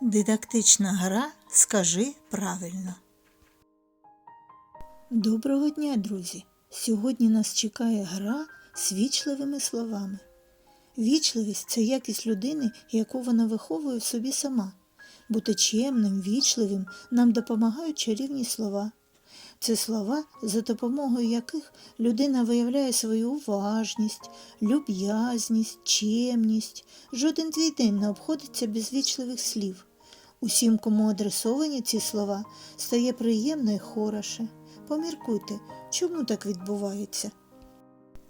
Дидактична гра Скажи правильно. Доброго дня, друзі! Сьогодні нас чекає гра з вічливими словами. Вічливість це якість людини, яку вона виховує в собі сама. Бути чемним, вічливим нам допомагають чарівні слова. Це слова, за допомогою яких людина виявляє свою уважність, люб'язність, чемність. Жоден твій день не обходиться без вічливих слів. Усім, кому адресовані ці слова, стає приємно і хороше. Поміркуйте, чому так відбувається.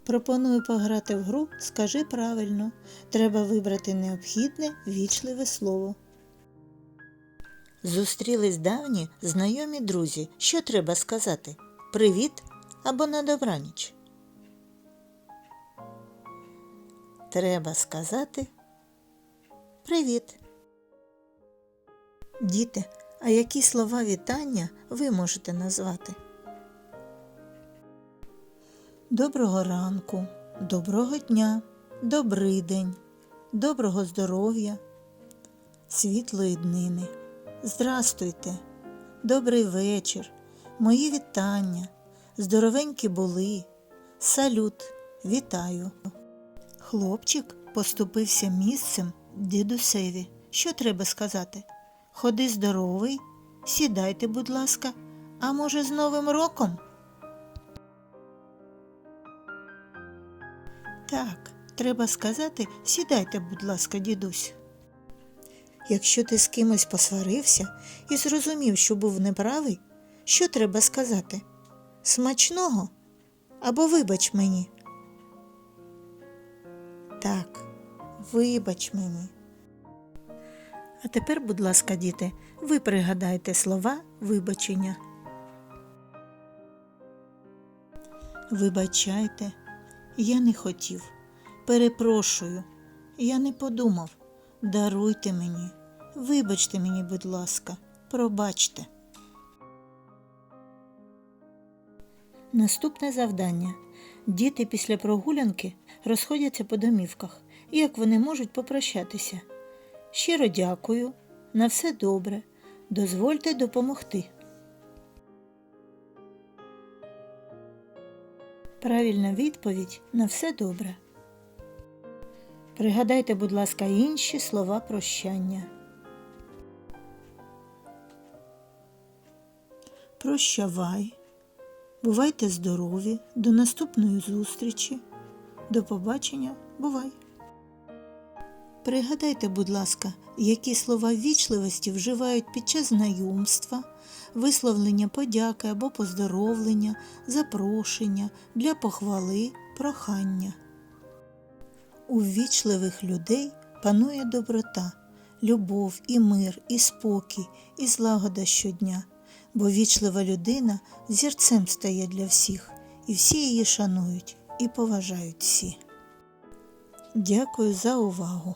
Пропоную пограти в гру Скажи правильно. Треба вибрати необхідне вічливе слово. Зустрілись давні знайомі друзі. Що треба сказати? Привіт або на добраніч. Треба сказати Привіт. Діти, а які слова вітання ви можете назвати? Доброго ранку, доброго дня, добрий день, доброго здоров'я, світлої днини. Здрастуйте, добрий вечір, мої вітання, здоровенькі були, салют, вітаю. Хлопчик поступився місцем дідусеві. Що треба сказати? Ходи здоровий, сідайте, будь ласка, а може, з Новим роком? Так, треба сказати, сідайте, будь ласка, дідусь. Якщо ти з кимось посварився і зрозумів, що був неправий, що треба сказати? Смачного або вибач мені. Так, вибач мені. А тепер, будь ласка, діти, ви пригадайте слова вибачення. Вибачайте, я не хотів. Перепрошую, я не подумав. Даруйте мені, вибачте мені, будь ласка, пробачте. Наступне завдання. Діти після прогулянки розходяться по домівках. Як вони можуть попрощатися? Щиро дякую, на все добре. Дозвольте допомогти. Правильна відповідь на все добре. Пригадайте, будь ласка, інші слова прощання. Прощавай. Бувайте здорові. До наступної зустрічі. До побачення. Бувай. Пригадайте, будь ласка, які слова вічливості вживають під час знайомства, висловлення подяки або поздоровлення, запрошення для похвали, прохання. У ввічливих людей панує доброта, любов і мир, і спокій, і злагода щодня, бо вічлива людина зірцем стає для всіх, і всі її шанують і поважають всі. Дякую за увагу!